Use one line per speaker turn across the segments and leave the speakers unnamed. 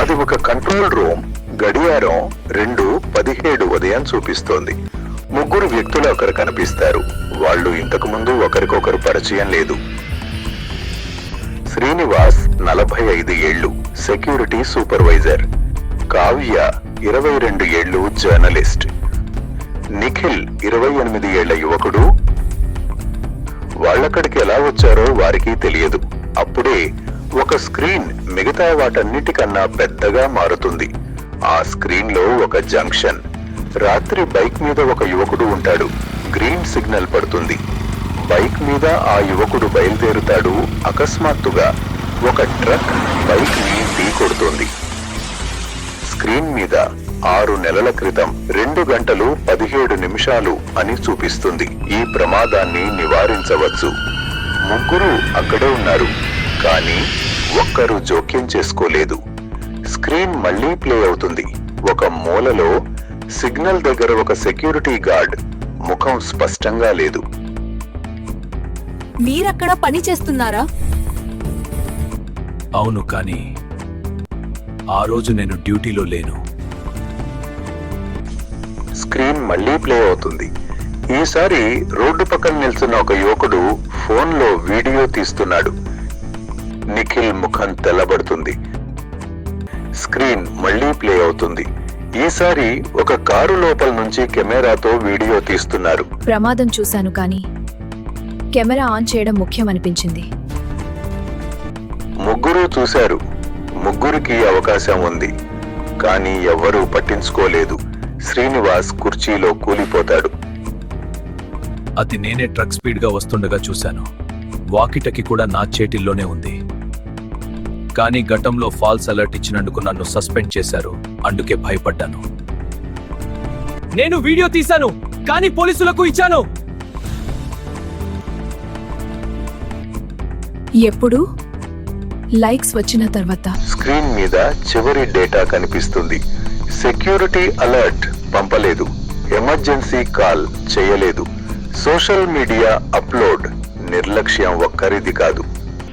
అది ఒక control room గడియారం రెండు పదిహేడు ఉదయం చూపిస్తోంది. ముగ్గురు వ్యక్తులు ఒకరు కనిపిస్తారు. వాళ్ళు ఇంతకు ముందు ఒకరికొకరు పరిచయం లేదు. శ్రీనివాస్ నలభై ఐదు ఏళ్ళు సెక్యూరిటీ సూపర్వైజర్. కావ్య ఇరవై రెండు ఏళ్ళు జర్నలిస్ట్. నిఖిల్ ఇరవై ఎనిమిది ఏళ్ళ యువకుడు. వాళ్ళక్కడికి ఎలా వచ్చారో వారికి తెలియదు. అప్పుడే ఒక స్క్రీన్ మిగతా వాటన్నిటికన్నా పెద్దగా మారుతుంది. ఆ స్క్రీన్లో ఒక జంక్షన్. రాత్రి బైక్ మీద ఒక యువకుడు ఉంటాడు. గ్రీన్ సిగ్నల్ పడుతుంది. బైక్ మీద ఆ యువకుడు బయలుదేరుతాడు అకస్మాత్తుగా. ఒక ట్రక్ బైక్ని కొడుతుంది. స్క్రీన్ మీద ఆరు నెలల క్రితం రెండు గంటలు పదిహేడు నిమిషాలు అని చూపిస్తుంది. ఈ ప్రమాదాన్ని నివారించవచ్చు. ముగ్గురు అక్కడే ఉన్నారు. కానీ ఒక్కరు జోక్యం చేసుకోలేదు. స్క్రీన్ మళ్ళీ ప్లే అవుతుంది. ఒక మూలలో సిగ్నల్ దగ్గర ఒక సెక్యూరిటీ గార్డ్ ముఖం స్పష్టంగా లేదు.
మీరక్కడ పని చేస్తున్నారా?
అవును కానీ ఆ రోజు నేను డ్యూటీలో లేను.
స్క్రీన్ మళ్ళీ ప్లే అవుతుంది. ఈసారి రోడ్డు పక్కన నిల్చున్న ఒక యువకుడు ఫోన్లో వీడియో తీస్తున్నాడు. నిఖిల్ ముఖం తెల్లబడుతుంది. స్క్రీన్ మళ్ళీ ప్లే అవుతుంది. ఈసారి ఒక కారు లోపల నుంచి కెమెరాతో వీడియో తీస్తున్నారు.
ప్రమాదం చూశాను కానీ కెమెరా ఆన్ చేయడం ముఖ్యమనిపించింది.
ముగ్గురు చూశారు. ముగ్గురికి అవకాశం ఉంది. కానీ ఎవ్వరూ పట్టించుకోలేదు. శ్రీనివాస్ కుర్చీలో కూలిపోతాడు.
అది నేనే ట్రక్ స్పీడ్గా వస్తుండగా చూశాను. వాకిటకి కూడా నా చేటిల్లోనే ఉంది. కానీ గతంలో ఫాల్స్ అలర్ట్ ఇచ్చినందుకు నన్ను సస్పెండ్ చేశారు. అందుకే భయపడ్డాను. నేను వీడియో తీశాను కానీ పోలీసులకు ఇచ్చాను.
ఎప్పుడు? లైక్స్ వచ్చిన తర్వాత.
స్క్రీన్ మీద చివరి డేటా కనిపిస్తుంది. సెక్యూరిటీ అలర్ట్ పంపలేదు. ఎమర్జెన్సీ కాల్ చేయలేదు. సోషల్ మీడియా అప్లోడ్ నిర్లక్ష్యం ఒక్కరిది కాదు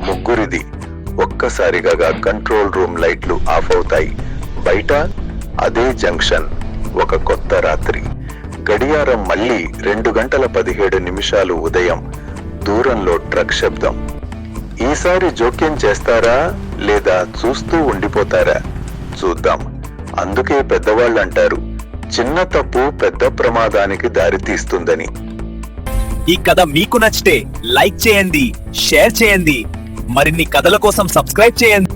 ముగ్గురిది. ఒక్కసారిగా కంట్రోల్ రూమ్ లైట్లు ఆఫ్ అవుతాయి. బయట అదే జంక్షన్ ఒక కొత్త రాత్రి. గడియారం మళ్ళీ రెండు గంటల పదిహేడు నిమిషాలు ఉదయం. దూరంలో ట్రక్ శబ్దం. ఈసారి జోక్యం చేస్తారా లేదా చూస్తూ ఉండిపోతారా? చూద్దాం. అందుకే పెద్దవాళ్ళు అంటారు చిన్న తప్పు పెద్ద ప్రమాదానికి దారితీస్తుందని
ఈ కథ మీకు నచ్చితే లైక్ చేయండి షేర్ చేయండి. మరిన్ని కథల కోసం సబ్స్క్రైబ్ చేయండి.